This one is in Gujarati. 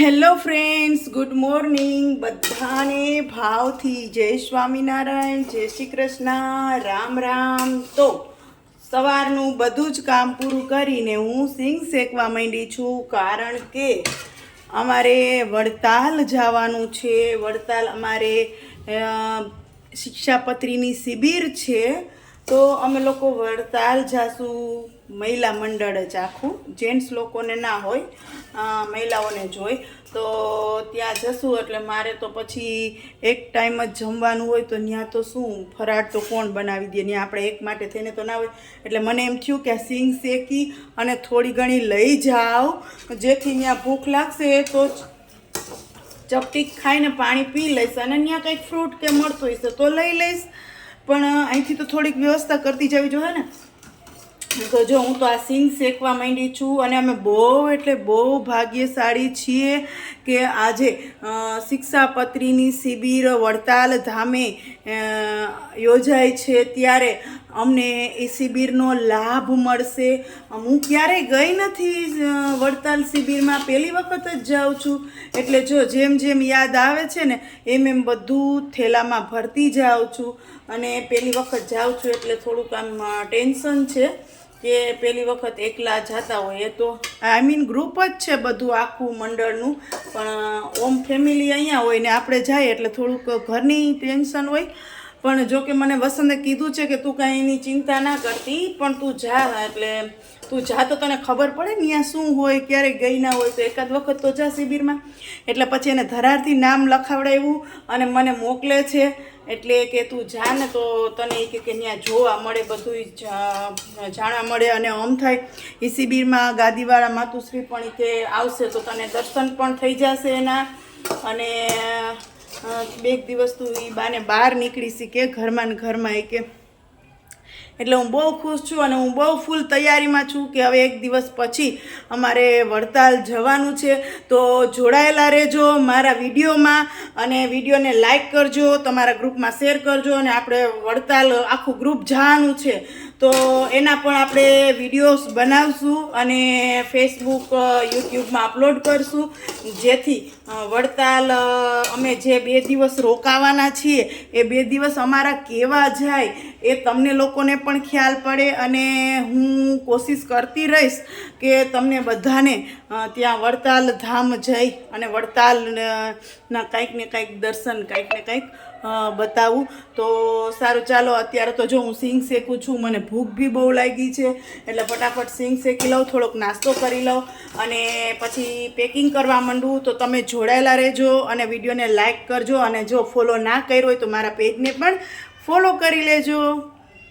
Hello friends, good morning. બધાને ભાવથી જય સ્વામિનારાયણ, જય શ્રી કૃષ્ણ. રામ રામ. તો સવારનું બધું જ કામ પૂરું કરીને હું સિંગ શેકવા માંડી છું, કારણ કે અમારે વડતાલ જવાનું છે. વડતાલ અમારે શિક્ષાપત્રીની શિબિર છે. તો અમે લોકો વડતાલ જાશું, મહિલા મંડળ જ આખું જેન્ટ્સ લોકોને ના હોય મહિલાઓને જ હોય. તો ત્યાં જશું એટલે મારે તો પછી એક ટાઈમ જ જમવાનું હોય તો ત્યાં તો શું, ફરાળ તો કોણ બનાવી દે? ત્યાં આપણે એક માટે થઈને તો ના હોય. એટલે મને એમ થયું કે સિંગ શેકી અને થોડી ઘણી લઈ જાઓ. જેથી ત્યાં ભૂખ લાગશે તો ચપટી ખાઈને પાણી પી લઈશ અને ત્યાં કંઈક ફ્રૂટ કે મળતું હશે તો લઈ લઈશ. પણ અહીંથી તો થોડીક વ્યવસ્થા કરતી જવી જોઈએ ને. તો જો હું તો આ સિંગ શેકવા માંડી છું અને અમે બહુ એટલે બહુ ભાગ્યશાળી છીએ કે આજે શિક્ષાપત્રીની શિબિર વડતાલ ધામે યોજાય છે ત્યારે અમને એ શિબિરનો લાભ મળશે. હું ક્યારેય ગઈ નથી વડતાલ શિબિરમાં. પહેલી વખત જ જાઉં છું. એટલે જો જેમ જેમ યાદ આવે છે ને, એમ એમ બધું થેલામાં ભરતી જાઉં છું. અને પહેલી વખત જાઉં છું એટલે થોડુંક આમ ટેન્શન છે કે પહેલી વખત એકલા જતા હોય એ તો. આઈ મીન ગ્રુપ જ છે બધું આખું મંડળનું. પણ ઓમ ફેમિલી અહીંયા હોય ને આપણે જાય એટલે થોડુંક ઘરની ટેન્શન હોય. પણ જો કે મને વસંતે કીધું છે કે તું કાંઈ એની ચિંતા ના કરતી, પણ તું જા, એટલે તું જા તો તને ખબર પડે ને અહીંયા શું હોય ક્યારેક ગઈ ના હોય, તો એકાદ વખત તો જા શિબિરમાં. એટલે પછી એને ધરારથી નામ લખાવડાવ્યું અને મને મોકલે છે. એટલે કે તું જા ને તો તને એ કે ત્યાં જોવા મળે બધું જાણવા મળે અને આમ થાય. એ શિબિરમાં ગાદીવાળા માતુશ્રી પણ કે આવશે તો તને દર્શન પણ થઈ જશે એના. અને બે એક દિવસ તું એ બાને બહાર નીકળી કે ઘરમાં ને ઘરમાં એ કે એટલે હું બહુ ખુશ છું અને હું બહુ ફૂલ તૈયારીમાં છું કે હવે એક દિવસ પછી અમારે વડતાલ જવાનું છે. તો જોડાયેલા રહેજો મારા વિડીયોમાં અને વિડીયોને લાઈક કરજો, તમારા ગ્રુપમાં શેર કરજો અને આપણે વડતાલ આખું ગ્રુપ જવાનું છે. તો એના પણ આપણે વિડીયોઝ બનાવશું અને ફેસબુક યુટ્યુબમાં અપલોડ કરશું. જેથી વડતાલ અમે જે બે દિવસ રોકાવાના છીએ, એ બે દિવસ અમારા કેવા જાય, એ તમને લોકોને પણ ખ્યાલ પડે અને હું કોશિશ કરતી રહીશ કે તમને બધાને ત્યાં વડતાલ ધામ જઈ અને વડતાલના કંઈક ને કંઈક દર્શન, કંઈક ને કંઈક બતાવું. તો સારું, ચાલો, અત્યારે તો જો હું સિંગ શેકું છું, મને ભૂખ બી બહુ લાગી છે. એટલે ફટાફટ સિંગ શેકી લઉં, થોડોક નાસ્તો કરી લઉં. અને પછી પેકિંગ કરવા માંડું, તો તમે જોડાયેલા રહેજો અને વિડીયોને લાઇક કરજો. અને જો ફોલો ના કર્યો હોય તો મારા પેજને પણ ફોલો કરી લેજો.